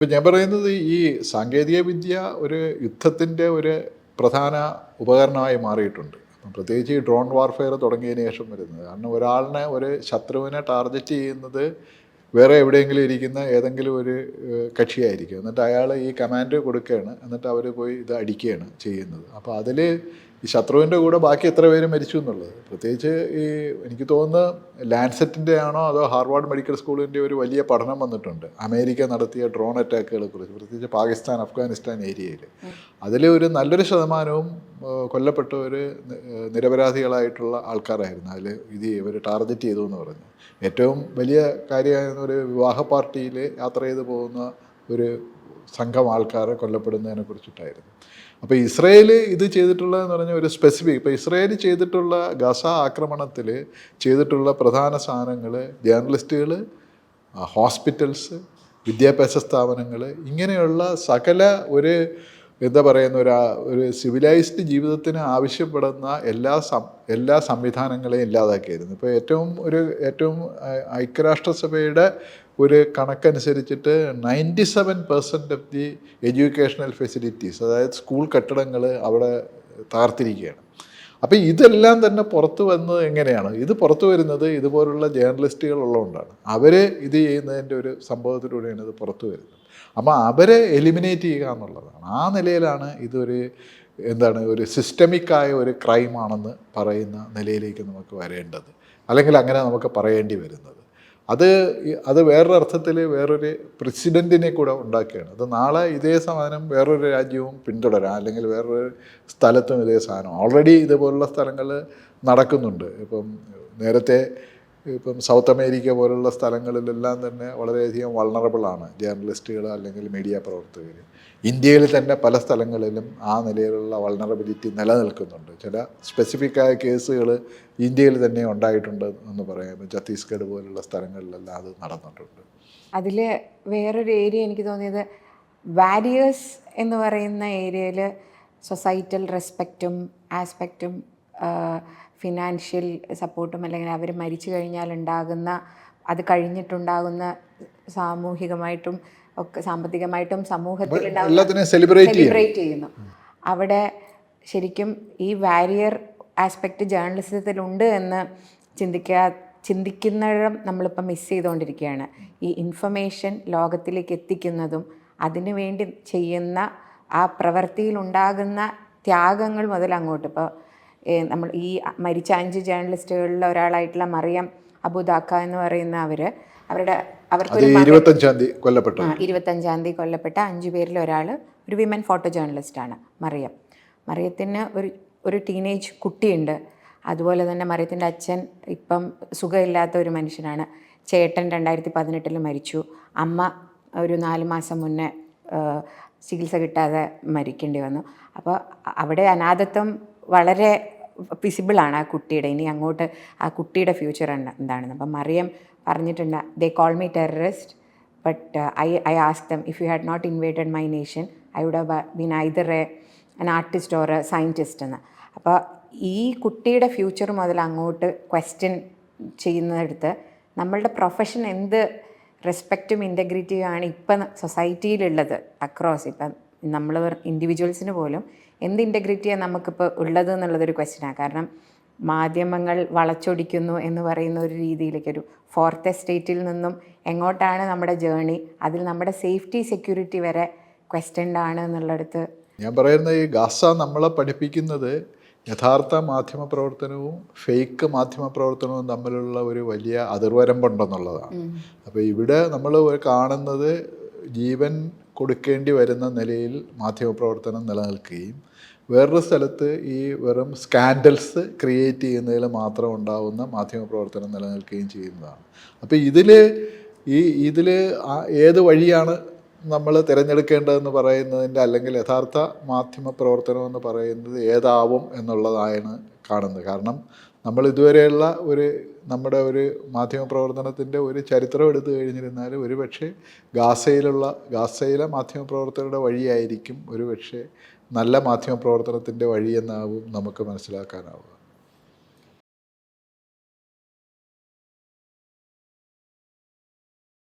ഇപ്പം ഞാൻ പറയുന്നത് ഈ സാങ്കേതിക വിദ്യ ഒരു യുദ്ധത്തിന്റെ ഒരു പ്രധാന ഉപകരണമായി മാറിയിട്ടുണ്ട്. പ്രത്യേകിച്ച് ഈ ഡ്രോൺ വാർഫെയർ തുടങ്ങിയതിന് ശേഷം വരുന്നത്. കാരണം ഒരാളിനെ ഒരു ശത്രുവിനെ ടാർഗറ്റ് ചെയ്യുന്നത് വേറെ എവിടെയെങ്കിലും ഇരിക്കുന്ന ഏതെങ്കിലും ഒരു കക്ഷിയായിരിക്കും. എന്നിട്ട് അയാൾ ഈ കമാൻഡ് കൊടുക്കുകയാണ്. എന്നിട്ട് അവർ പോയി ഇത് അടിക്കുകയാണ് ചെയ്യുന്നത്. അപ്പോൾ അതിൽ ഈ ശത്രുവിന്റെ കൂടെ ബാക്കി എത്ര പേര് മരിച്ചു എന്നുള്ളത്. പ്രത്യേകിച്ച് ഈ എനിക്ക് തോന്നുന്നു ലാൻസെറ്റിന്റെ ആണോ അതോ ഹാർവാർഡ് മെഡിക്കൽ സ്കൂളിന്റെ ഒരു വലിയ പഠനം വന്നിട്ടുണ്ട്. അമേരിക്ക നടത്തിയ ഡ്രോൺ അറ്റാക്കുകളെ കുറിച്ച്. പ്രത്യേകിച്ച് പാകിസ്ഥാൻ അഫ്ഗാനിസ്ഥാൻ ഏരിയയിൽ അതിൽ ഒരു നല്ലൊരു ശതമാനവും കൊല്ലപ്പെട്ടവർ നിരപരാധികളായിട്ടുള്ള ആൾക്കാരായിരുന്നു. അതിൽ ഇത് ഇവർ ടാർഗറ്റ് ചെയ്തു എന്ന് പറഞ്ഞു. ഏറ്റവും വലിയ കാര്യമായിരുന്ന ഒരു വിവാഹ പാർട്ടിയിൽ യാത്ര ചെയ്ത് പോകുന്ന ഒരു സംഘം ആൾക്കാർ കൊല്ലപ്പെടുന്നതിനെ കുറിച്ചിട്ടായിരുന്നു. അപ്പോൾ ഇസ്രയേൽ ഇത് ചെയ്തിട്ടുള്ളതെന്ന് പറഞ്ഞാൽ ഒരു സ്പെസിഫിക് ഇപ്പോൾ ഇസ്രയേൽ ചെയ്തിട്ടുള്ള ഗസ ആക്രമണത്തിൽ ചെയ്തിട്ടുള്ള പ്രധാന സാധനങ്ങൾ ജേർണലിസ്റ്റുകൾ ഹോസ്പിറ്റൽസ് വിദ്യാഭ്യാസ സ്ഥാപനങ്ങൾ ഇങ്ങനെയുള്ള സകല ഒരു എന്താ പറയുന്ന ഒരു ഒരു സിവിലൈസ്ഡ് ജീവിതത്തിന് ആവശ്യപ്പെടുന്ന എല്ലാ എല്ലാ സംവിധാനങ്ങളെയും ഇല്ലാതാക്കിയായിരുന്നു. ഇപ്പോൾ ഏറ്റവും ഒരു ഏറ്റവും ഐക്യരാഷ്ട്രസഭയുടെ ഒരു കണക്കനുസരിച്ചിട്ട് ninety seven percent of the educational facilities അതായത് സ്കൂൾ കെട്ടിടങ്ങൾ അവിടെ തകർത്തിരിക്കുകയാണ്. അപ്പോൾ ഇതെല്ലാം തന്നെ പുറത്തു വന്നത് എങ്ങനെയാണ്? ഇത് പുറത്തു വരുന്നത് ഇതുപോലുള്ള ജേർണലിസ്റ്റുകൾ ഉള്ളതുകൊണ്ടാണ്. അവർ ഇത് ചെയ്യുന്നതിന്റെ ഒരു സംഭവത്തിലൂടെയാണ് ഇത് പുറത്തു വരുന്നത്. അപ്പോൾ അവരെ എലിമിനേറ്റ് ചെയ്യുക എന്നുള്ളതാണ്. ആ നിലയിലാണ് ഇതൊരു എന്താണ് ഒരു സിസ്റ്റമിക്കായ ഒരു ക്രൈമാണെന്ന് പറയുന്ന നിലയിലേക്ക് നമുക്ക് വരേണ്ടത്. അല്ലെങ്കിൽ അങ്ങനെ നമുക്ക് പറയേണ്ടി വരുന്നത്. അത് അത് വേറൊരു അർത്ഥത്തിൽ വേറൊരു പ്രസിഡന്റിനെ കൂടെ ഉണ്ടാക്കുകയാണ് അത് നാളെ ഇതേ സാധനം വേറൊരു രാജ്യവും പിന്തുടരാം. അല്ലെങ്കിൽ വേറൊരു സ്ഥലത്തും ഇതേ സാധനം. ഓൾറെഡി ഇതുപോലുള്ള സ്ഥലങ്ങൾ നടക്കുന്നുണ്ട്. ഇപ്പം നേരത്തെ ഇപ്പം സൗത്ത് അമേരിക്ക പോലുള്ള സ്ഥലങ്ങളിലെല്ലാം തന്നെ വളരെയധികം വൾണറബിളാണ് ജേർണലിസ്റ്റുകൾ അല്ലെങ്കിൽ മീഡിയ പ്രവർത്തകർ. ഇന്ത്യയിൽ തന്നെ പല സ്ഥലങ്ങളിലും ആ നിലയിലുള്ള വൾണറബിലിറ്റി നിലനിൽക്കുന്നുണ്ട്. ചില സ്പെസിഫിക് ആയ കേസുകൾ ഇന്ത്യയിൽ തന്നെ ഉണ്ടായിട്ടുണ്ട് എന്ന് പറയാം. ഇപ്പം ഛത്തീസ്ഗഡ് പോലുള്ള സ്ഥലങ്ങളിലെല്ലാം അത് നടന്നിട്ടുണ്ട്. അതിൽ വേറൊരു ഏരിയ എനിക്ക് തോന്നിയത് വാരിയേഴ്സ് എന്ന് പറയുന്ന ഏരിയയിൽ സൊസൈറ്റൽ റെസ്പെക്റ്റും ആസ്പെക്റ്റും ഫിനാൻഷ്യൽ സപ്പോർട്ടും അല്ലെങ്കിൽ അവർ മരിച്ചു കഴിഞ്ഞാൽ ഉണ്ടാകുന്ന അത് കഴിഞ്ഞിട്ടുണ്ടാകുന്ന സാമൂഹികമായിട്ടും ഒക്കെ സാമ്പത്തികമായിട്ടും സമൂഹത്തിൽ സെലിബ്രേറ്റ് ചെയ്യുന്നു. അവിടെ ശരിക്കും ഈ വാരിയർ ആസ്പെക്റ്റ് ജേർണലിസത്തിലുണ്ട് എന്ന് ചിന്തിക്കാ ചിന്തിക്കുന്നിടം നമ്മളിപ്പോൾ മിസ് ചെയ്തുകൊണ്ടിരിക്കുകയാണ്. ഈ ഇൻഫർമേഷൻ ലോകത്തിലേക്ക് എത്തിക്കുന്നതും അതിനു വേണ്ടി ചെയ്യുന്ന ആ പ്രവൃത്തിയിലുണ്ടാകുന്ന ത്യാഗങ്ങൾ മുതൽ അങ്ങോട്ട്. ഇപ്പോൾ നമ്മൾ ഈ മരിച്ച അഞ്ച് ജേർണലിസ്റ്റുകളിൽ ഒരാളായിട്ടുള്ള മറിയം അബുദാക്ക എന്ന് പറയുന്ന അവർ അവരുടെ അവർക്ക് ഇരുപത്തഞ്ചാം തീയതി കൊല്ലപ്പെട്ടു. ഇരുപത്തഞ്ചാം തീയതി കൊല്ലപ്പെട്ട അഞ്ചു പേരിൽ ഒരാൾ ഒരു വിമൻ ഫോട്ടോ ജേർണലിസ്റ്റാണ് മറിയം. മറിയത്തിന് ഒരു ഒരു ടീനേജ് കുട്ടിയുണ്ട്. അതുപോലെ തന്നെ മറിയത്തിന്റെ അച്ഛൻ ഇപ്പം സുഖമില്ലാത്ത ഒരു മനുഷ്യനാണ്. ചേട്ടൻ രണ്ടായിരത്തി പതിനെട്ടിൽ മരിച്ചു. അമ്മ ഒരു നാല് മാസം മുന്നേ ചികിത്സ കിട്ടാതെ മരിക്കേണ്ടി വന്നു. അപ്പോൾ അവിടെ അനാഥത്വം വളരെ വിസിബിളാണ് ആ കുട്ടിയുടെ. ഇനി അങ്ങോട്ട് ആ കുട്ടിയുടെ ഫ്യൂച്ചർ എന്താണെന്ന്. അപ്പം മറിയം പറഞ്ഞിട്ടുണ്ട് they call me terrorist but I I ask them if you had not invaded my nation I would have been either a an artist or a scientist എന്ന്. അപ്പോൾ ഈ കുട്ടിയുടെ ഫ്യൂച്ചർ മുതൽ അങ്ങോട്ട് ക്വസ്റ്റ്യൻ ചെയ്യുന്നിടത്ത് നമ്മളുടെ പ്രൊഫഷൻ എന്ത് റെസ്പെക്റ്റും ഇന്റഗ്രിറ്റിയും ആണ് ഇപ്പം സൊസൈറ്റിയിലുള്ളത് അക്രോസ് ഇപ്പം നമ്മൾ ഇൻഡിവിജ്വൽസിന് പോലും എന്ത് ഇന്റഗ്രിറ്റിയാണ് നമുക്കിപ്പോൾ ഉള്ളത് എന്നുള്ളതൊരു ക്വസ്റ്റ്യനാണ് കാരണം മാധ്യമങ്ങൾ വളച്ചൊടിക്കുന്നു എന്ന് പറയുന്ന ഒരു രീതിയിലേക്ക് ഒരു ഫോർത്ത് എസ്റ്റേറ്റിൽ നിന്നും എങ്ങോട്ടാണ് നമ്മുടെ ജേണി അതിൽ നമ്മുടെ സേഫ്റ്റി സെക്യൂരിറ്റി വരെ ക്വസ്റ്റ്യൻഡ് എന്നുള്ളടത്ത് എന്നുള്ളിടത്ത് ഞാൻ പറയുന്ന ഈ ഗാസ നമ്മളെ പഠിപ്പിക്കുന്നത് യഥാർത്ഥ മാധ്യമ പ്രവർത്തനവും ഫേക്ക് മാധ്യമ പ്രവർത്തനവും തമ്മിലുള്ള ഒരു വലിയ അതിർവരമ്പുണ്ടെന്നുള്ളതാണ്. അപ്പോൾ ഇവിടെ നമ്മൾ കാണുന്നത് ജീവൻ കൊടുക്കേണ്ടി വരുന്ന നിലയിൽ മാധ്യമപ്രവർത്തനം നിലനിൽക്കുകയും വേറൊരു സ്ഥലത്ത് ഈ വെറും സ്കാൻഡൽസ് ക്രിയേറ്റ് ചെയ്യുന്നതിൽ മാത്രം ഉണ്ടാവുന്ന മാധ്യമപ്രവർത്തനം നിലനിൽക്കുകയും ചെയ്യുന്നതാണ്. അപ്പോൾ ഇതിൽ ഈ ഇതിൽ ഏത് വഴിയാണ് നമ്മൾ തിരഞ്ഞെടുക്കേണ്ടതെന്ന് പറയുന്നതിന്റെ അല്ലെങ്കിൽ യഥാർത്ഥ മാധ്യമ പ്രവർത്തനം എന്ന് പറയുന്നത് ഏതാവും എന്നുള്ളതാണ് കാണുന്നത്. കാരണം നമ്മൾ ഇതുവരെയുള്ള ഒരു നമ്മുടെ ഒരു മാധ്യമ പ്രവർത്തനത്തിന്റെ ഒരു ചരിത്രം എടുത്തു കഴിഞ്ഞിരുന്നാൽ ഒരു പക്ഷേ ഗാസയിലുള്ള ഗാസയിലെ മാധ്യമ പ്രവർത്തകരുടെ വഴിയായിരിക്കും ഒരു പക്ഷേ നല്ല മാധ്യമ പ്രവർത്തനത്തിന്റെ വഴിയെന്നാവും നമുക്ക് മനസ്സിലാക്കാനാവുക.